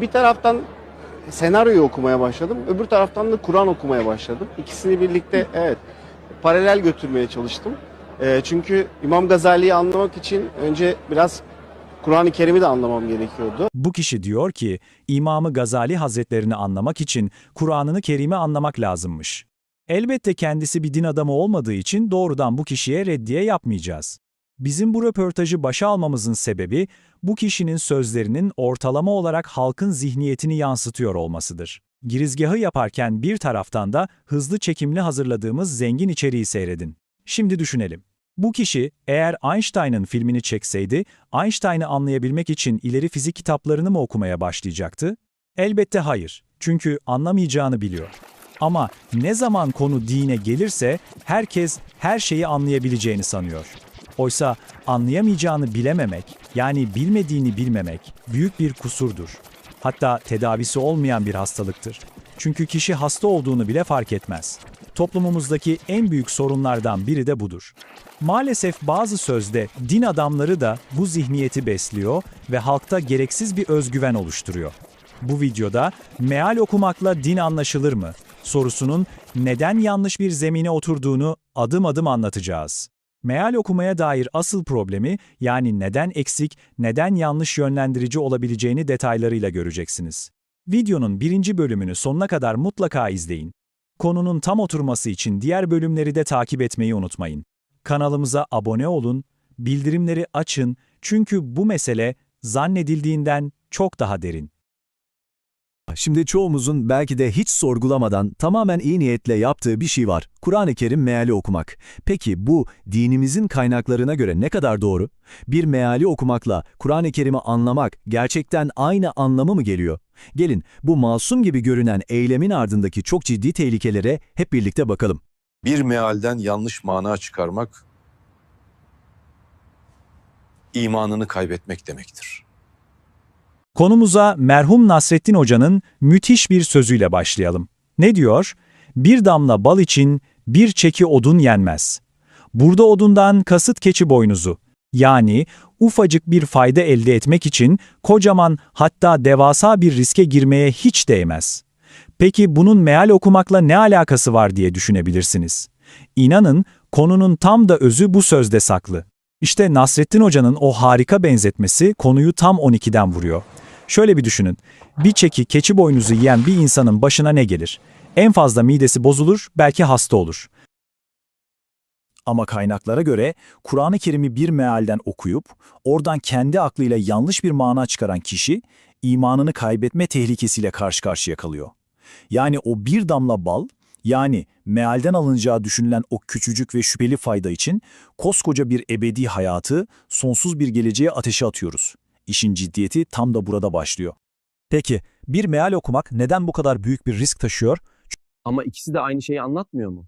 bir taraftan senaryoyu okumaya başladım. Öbür taraftan da Kur'an okumaya başladım. İkisini birlikte evet paralel götürmeye çalıştım. Ee, çünkü İmam Gazali'yi anlamak için önce biraz Kur'an-ı Kerim'i de anlamam gerekiyordu. Bu kişi diyor ki, İmamı Gazali Hazretlerini anlamak için Kur'an'ını Kerim'i anlamak lazımmış. Elbette kendisi bir din adamı olmadığı için doğrudan bu kişiye reddiye yapmayacağız. Bizim bu röportajı başa almamızın sebebi, bu kişinin sözlerinin ortalama olarak halkın zihniyetini yansıtıyor olmasıdır. Girizgahı yaparken bir taraftan da hızlı çekimli hazırladığımız zengin içeriği seyredin. Şimdi düşünelim. Bu kişi eğer Einstein'ın filmini çekseydi, Einstein'ı anlayabilmek için ileri fizik kitaplarını mı okumaya başlayacaktı? Elbette hayır. Çünkü anlamayacağını biliyor. Ama ne zaman konu dine gelirse herkes her şeyi anlayabileceğini sanıyor. Oysa anlayamayacağını bilememek, yani bilmediğini bilmemek büyük bir kusurdur. Hatta tedavisi olmayan bir hastalıktır. Çünkü kişi hasta olduğunu bile fark etmez. Toplumumuzdaki en büyük sorunlardan biri de budur. Maalesef bazı sözde din adamları da bu zihniyeti besliyor ve halkta gereksiz bir özgüven oluşturuyor. Bu videoda meal okumakla din anlaşılır mı sorusunun neden yanlış bir zemine oturduğunu adım adım anlatacağız. Meal okumaya dair asıl problemi yani neden eksik, neden yanlış yönlendirici olabileceğini detaylarıyla göreceksiniz. Videonun birinci bölümünü sonuna kadar mutlaka izleyin. Konunun tam oturması için diğer bölümleri de takip etmeyi unutmayın. Kanalımıza abone olun, bildirimleri açın çünkü bu mesele zannedildiğinden çok daha derin. Şimdi çoğumuzun belki de hiç sorgulamadan tamamen iyi niyetle yaptığı bir şey var. Kur'an-ı Kerim meali okumak. Peki bu dinimizin kaynaklarına göre ne kadar doğru? Bir meali okumakla Kur'an-ı Kerim'i anlamak gerçekten aynı anlamı mı geliyor? Gelin bu masum gibi görünen eylemin ardındaki çok ciddi tehlikelere hep birlikte bakalım. bir mealden yanlış mana çıkarmak imanını kaybetmek demektir. Konumuza merhum Nasrettin Hoca'nın müthiş bir sözüyle başlayalım. Ne diyor? Bir damla bal için bir çeki odun yenmez. Burada odundan kasıt keçi boynuzu. Yani ufacık bir fayda elde etmek için kocaman hatta devasa bir riske girmeye hiç değmez. Peki bunun meal okumakla ne alakası var diye düşünebilirsiniz. İnanın konunun tam da özü bu sözde saklı. İşte Nasrettin Hoca'nın o harika benzetmesi konuyu tam 12'den vuruyor. Şöyle bir düşünün. Bir çeki keçi boynuzu yiyen bir insanın başına ne gelir? En fazla midesi bozulur, belki hasta olur. Ama kaynaklara göre Kur'an-ı Kerim'i bir mealden okuyup oradan kendi aklıyla yanlış bir mana çıkaran kişi imanını kaybetme tehlikesiyle karşı karşıya kalıyor. Yani o bir damla bal, yani mealden alınacağı düşünülen o küçücük ve şüpheli fayda için koskoca bir ebedi hayatı, sonsuz bir geleceğe ateşe atıyoruz. İşin ciddiyeti tam da burada başlıyor. Peki, bir meal okumak neden bu kadar büyük bir risk taşıyor? Ama ikisi de aynı şeyi anlatmıyor mu?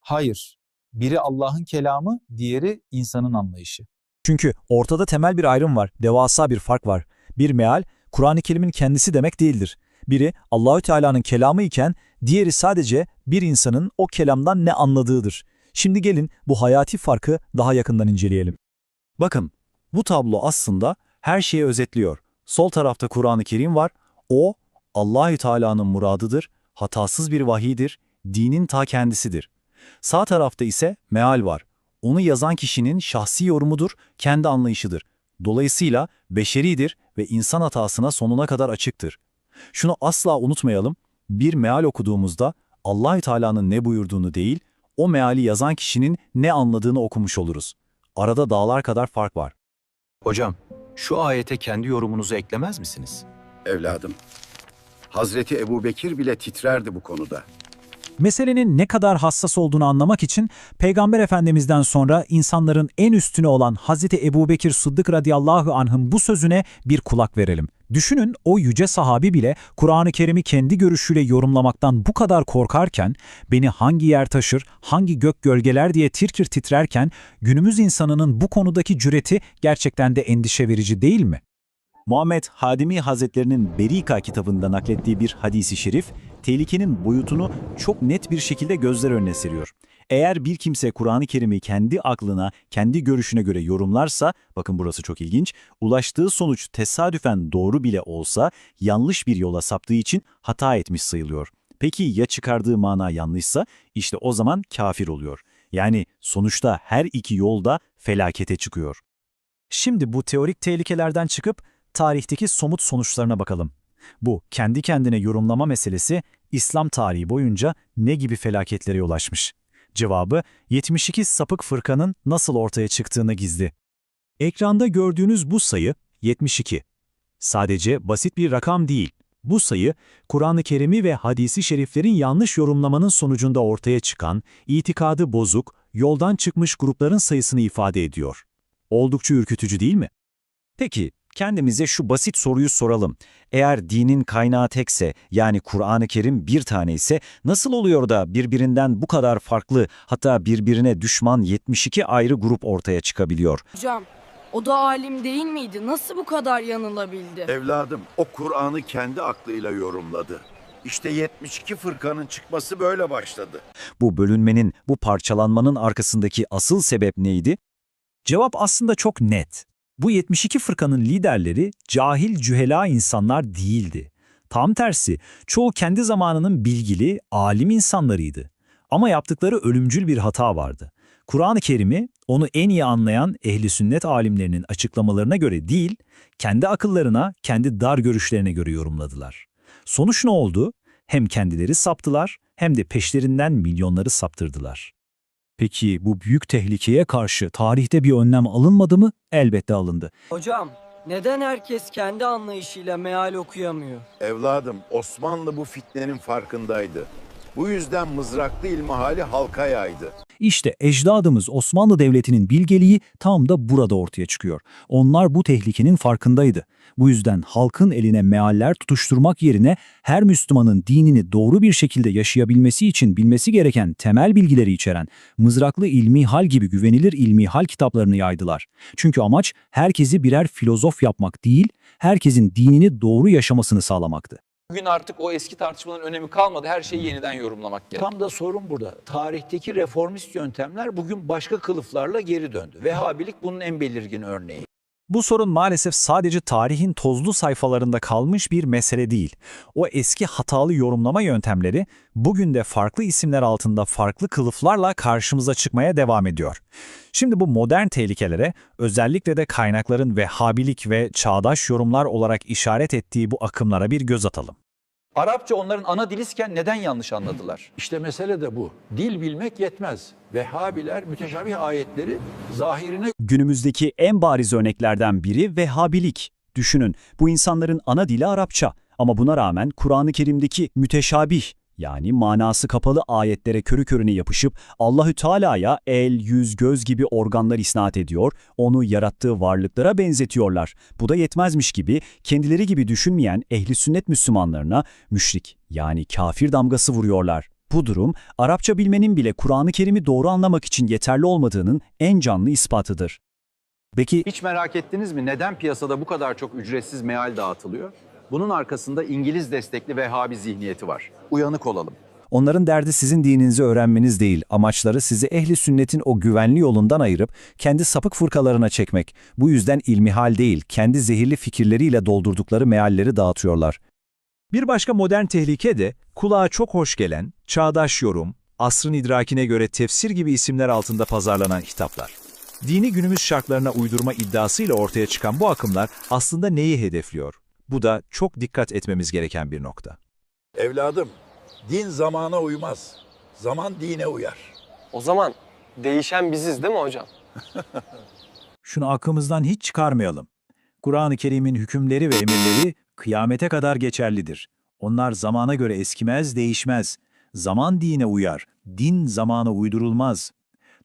Hayır. Biri Allah'ın kelamı, diğeri insanın anlayışı. Çünkü ortada temel bir ayrım var, devasa bir fark var. Bir meal, Kur'an-ı Kerim'in kendisi demek değildir. Biri Allahü Teala'nın kelamı iken diğeri sadece bir insanın o kelamdan ne anladığıdır. Şimdi gelin bu hayati farkı daha yakından inceleyelim. Bakın, bu tablo aslında her şeyi özetliyor. Sol tarafta Kur'an-ı Kerim var. O Allahü Teala'nın muradıdır, hatasız bir vahiydir, dinin ta kendisidir. Sağ tarafta ise meal var. Onu yazan kişinin şahsi yorumudur, kendi anlayışıdır. Dolayısıyla beşeridir ve insan hatasına sonuna kadar açıktır. Şunu asla unutmayalım, bir meal okuduğumuzda Allahü Teala'nın ne buyurduğunu değil, o meali yazan kişinin ne anladığını okumuş oluruz. Arada dağlar kadar fark var. Hocam, şu ayete kendi yorumunuzu eklemez misiniz? Evladım, Hazreti Ebubekir bile titrerdi bu konuda. Meselenin ne kadar hassas olduğunu anlamak için Peygamber Efendimiz'den sonra insanların en üstüne olan Hazreti Ebubekir Sıddık radıyallahu anh'ın bu sözüne bir kulak verelim. Düşünün o yüce sahabi bile Kur'an-ı Kerim'i kendi görüşüyle yorumlamaktan bu kadar korkarken, beni hangi yer taşır, hangi gök gölgeler diye tirkir titrerken günümüz insanının bu konudaki cüreti gerçekten de endişe verici değil mi? Muhammed Hadimi Hazretlerinin Berika kitabında naklettiği bir hadisi şerif, tehlikenin boyutunu çok net bir şekilde gözler önüne seriyor. Eğer bir kimse Kur'an-ı Kerim'i kendi aklına, kendi görüşüne göre yorumlarsa, bakın burası çok ilginç, ulaştığı sonuç tesadüfen doğru bile olsa yanlış bir yola saptığı için hata etmiş sayılıyor. Peki ya çıkardığı mana yanlışsa? İşte o zaman kafir oluyor. Yani sonuçta her iki yolda felakete çıkıyor. Şimdi bu teorik tehlikelerden çıkıp tarihteki somut sonuçlarına bakalım. Bu kendi kendine yorumlama meselesi İslam tarihi boyunca ne gibi felaketlere yol açmış? Cevabı 72 sapık fırkanın nasıl ortaya çıktığını gizli. Ekranda gördüğünüz bu sayı 72. Sadece basit bir rakam değil. Bu sayı, Kur'an-ı Kerim'i ve hadisi şeriflerin yanlış yorumlamanın sonucunda ortaya çıkan, itikadı bozuk, yoldan çıkmış grupların sayısını ifade ediyor. Oldukça ürkütücü değil mi? Peki, kendimize şu basit soruyu soralım. Eğer dinin kaynağı tekse, yani Kur'an-ı Kerim bir tane ise, nasıl oluyor da birbirinden bu kadar farklı, hatta birbirine düşman 72 ayrı grup ortaya çıkabiliyor? Hocam, o da alim değil miydi? Nasıl bu kadar yanılabildi? Evladım, o Kur'an'ı kendi aklıyla yorumladı. İşte 72 fırkanın çıkması böyle başladı. Bu bölünmenin, bu parçalanmanın arkasındaki asıl sebep neydi? Cevap aslında çok net. Bu 72 fırkanın liderleri cahil cühela insanlar değildi. Tam tersi, çoğu kendi zamanının bilgili, alim insanlarıydı. Ama yaptıkları ölümcül bir hata vardı. Kur'an-ı Kerim'i onu en iyi anlayan ehli sünnet alimlerinin açıklamalarına göre değil, kendi akıllarına, kendi dar görüşlerine göre yorumladılar. Sonuç ne oldu? Hem kendileri saptılar hem de peşlerinden milyonları saptırdılar. Peki bu büyük tehlikeye karşı tarihte bir önlem alınmadı mı? Elbette alındı. Hocam, neden herkes kendi anlayışıyla meal okuyamıyor? Evladım, Osmanlı bu fitnenin farkındaydı. Bu yüzden mızraklı ilmihali halka yaydı. İşte ecdadımız Osmanlı Devleti'nin bilgeliği tam da burada ortaya çıkıyor. Onlar bu tehlikenin farkındaydı. Bu yüzden halkın eline mealler tutuşturmak yerine her Müslümanın dinini doğru bir şekilde yaşayabilmesi için bilmesi gereken temel bilgileri içeren mızraklı ilmi hal gibi güvenilir ilmi hal kitaplarını yaydılar. Çünkü amaç herkesi birer filozof yapmak değil, herkesin dinini doğru yaşamasını sağlamaktı. Bugün artık o eski tartışmaların önemi kalmadı. Her şeyi yeniden yorumlamak gerek. Tam da sorun burada. Tarihteki reformist yöntemler bugün başka kılıflarla geri döndü. Vehhabilik bunun en belirgin örneği. Bu sorun maalesef sadece tarihin tozlu sayfalarında kalmış bir mesele değil. O eski hatalı yorumlama yöntemleri bugün de farklı isimler altında farklı kılıflarla karşımıza çıkmaya devam ediyor. Şimdi bu modern tehlikelere özellikle de kaynakların vehhabilik ve çağdaş yorumlar olarak işaret ettiği bu akımlara bir göz atalım. Arapça onların ana dilisken neden yanlış anladılar? İşte mesele de bu. Dil bilmek yetmez. Vehhabiler müteşabih ayetleri zahirine Günümüzdeki en bariz örneklerden biri Vehhabilik. Düşünün, bu insanların ana dili Arapça ama buna rağmen Kur'an-ı Kerim'deki müteşabih yani manası kapalı ayetlere körü körüne yapışıp Allahü Teala'ya el, yüz, göz gibi organlar isnat ediyor, onu yarattığı varlıklara benzetiyorlar. Bu da yetmezmiş gibi kendileri gibi düşünmeyen ehli sünnet Müslümanlarına müşrik yani kafir damgası vuruyorlar. Bu durum Arapça bilmenin bile Kur'an-ı Kerim'i doğru anlamak için yeterli olmadığının en canlı ispatıdır. Peki Hiç merak ettiniz mi neden piyasada bu kadar çok ücretsiz meal dağıtılıyor? Bunun arkasında İngiliz destekli Vehhabi zihniyeti var. Uyanık olalım. Onların derdi sizin dininizi öğrenmeniz değil, amaçları sizi ehli sünnetin o güvenli yolundan ayırıp kendi sapık fırkalarına çekmek. Bu yüzden ilmihal değil, kendi zehirli fikirleriyle doldurdukları mealleri dağıtıyorlar. Bir başka modern tehlike de kulağa çok hoş gelen, çağdaş yorum, asrın idrakine göre tefsir gibi isimler altında pazarlanan hitaplar. Dini günümüz şartlarına uydurma iddiasıyla ortaya çıkan bu akımlar aslında neyi hedefliyor? Bu da çok dikkat etmemiz gereken bir nokta. Evladım, din zamana uymaz. Zaman dine uyar. O zaman değişen biziz değil mi hocam? Şunu aklımızdan hiç çıkarmayalım. Kur'an-ı Kerim'in hükümleri ve emirleri kıyamete kadar geçerlidir. Onlar zamana göre eskimez, değişmez. Zaman dine uyar, din zamana uydurulmaz.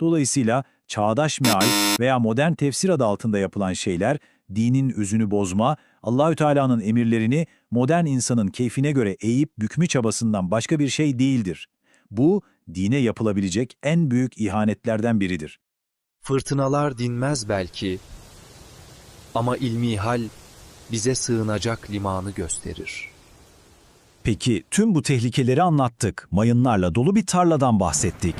Dolayısıyla çağdaş meal veya modern tefsir adı altında yapılan şeyler, dinin özünü bozma, Allahü Teala'nın emirlerini modern insanın keyfine göre eğip bükme çabasından başka bir şey değildir. Bu, dine yapılabilecek en büyük ihanetlerden biridir. Fırtınalar dinmez belki ama ilmihal bize sığınacak limanı gösterir. Peki tüm bu tehlikeleri anlattık, mayınlarla dolu bir tarladan bahsettik.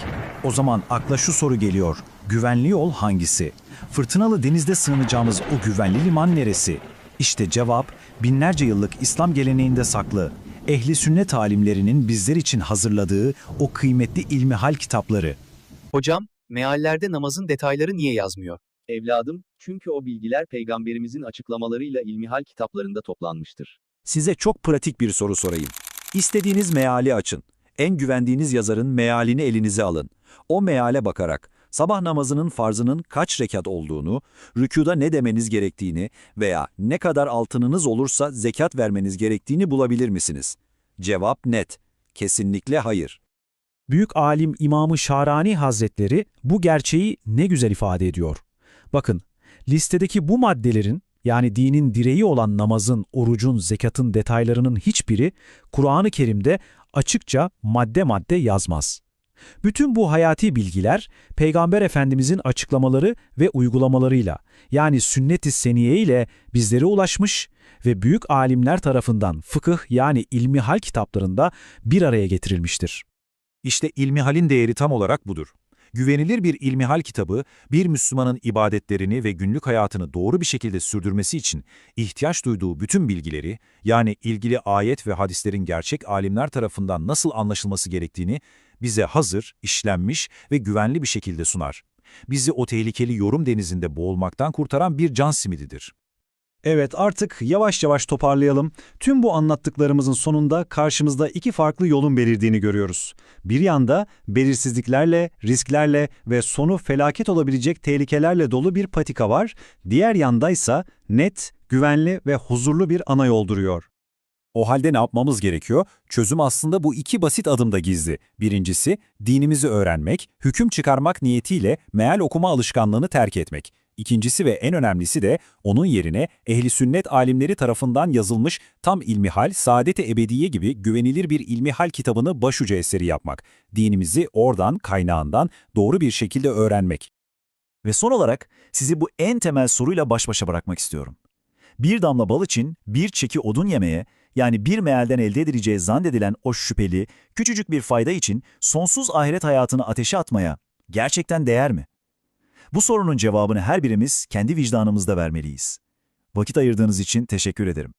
O zaman akla şu soru geliyor. Güvenli yol hangisi? Fırtınalı denizde sığınacağımız o güvenli liman neresi? İşte cevap binlerce yıllık İslam geleneğinde saklı. Ehli sünnet alimlerinin bizler için hazırladığı o kıymetli ilmihal kitapları. Hocam, meallerde namazın detayları niye yazmıyor? Evladım, çünkü o bilgiler peygamberimizin açıklamalarıyla ilmihal kitaplarında toplanmıştır. Size çok pratik bir soru sorayım. İstediğiniz meali açın. En güvendiğiniz yazarın mealini elinize alın. O meale bakarak sabah namazının farzının kaç rekat olduğunu, rükuda ne demeniz gerektiğini veya ne kadar altınınız olursa zekat vermeniz gerektiğini bulabilir misiniz? Cevap net. Kesinlikle hayır. Büyük alim İmam-ı Şarani Hazretleri bu gerçeği ne güzel ifade ediyor. Bakın, listedeki bu maddelerin yani dinin direği olan namazın, orucun, zekatın detaylarının hiçbiri Kur'an-ı Kerim'de açıkça madde madde yazmaz. Bütün bu hayati bilgiler Peygamber Efendimizin açıklamaları ve uygulamalarıyla yani sünnet-i seniye ile bizlere ulaşmış ve büyük alimler tarafından fıkıh yani ilmihal kitaplarında bir araya getirilmiştir. İşte ilmihalin değeri tam olarak budur. Güvenilir bir ilmihal kitabı, bir Müslümanın ibadetlerini ve günlük hayatını doğru bir şekilde sürdürmesi için ihtiyaç duyduğu bütün bilgileri, yani ilgili ayet ve hadislerin gerçek alimler tarafından nasıl anlaşılması gerektiğini bize hazır, işlenmiş ve güvenli bir şekilde sunar. Bizi o tehlikeli yorum denizinde boğulmaktan kurtaran bir can simididir. Evet artık yavaş yavaş toparlayalım. Tüm bu anlattıklarımızın sonunda karşımızda iki farklı yolun belirdiğini görüyoruz. Bir yanda belirsizliklerle, risklerle ve sonu felaket olabilecek tehlikelerle dolu bir patika var. Diğer yandaysa net, güvenli ve huzurlu bir ana yol duruyor. O halde ne yapmamız gerekiyor? Çözüm aslında bu iki basit adımda gizli. Birincisi, dinimizi öğrenmek, hüküm çıkarmak niyetiyle meal okuma alışkanlığını terk etmek. İkincisi ve en önemlisi de onun yerine ehli sünnet alimleri tarafından yazılmış tam ilmihal, saadet-i ebediye gibi güvenilir bir ilmihal kitabını başucu eseri yapmak. Dinimizi oradan, kaynağından doğru bir şekilde öğrenmek. Ve son olarak sizi bu en temel soruyla baş başa bırakmak istiyorum. Bir damla bal için bir çeki odun yemeye, yani bir mealden elde edileceği zannedilen o şüpheli, küçücük bir fayda için sonsuz ahiret hayatını ateşe atmaya gerçekten değer mi? Bu sorunun cevabını her birimiz kendi vicdanımızda vermeliyiz. Vakit ayırdığınız için teşekkür ederim.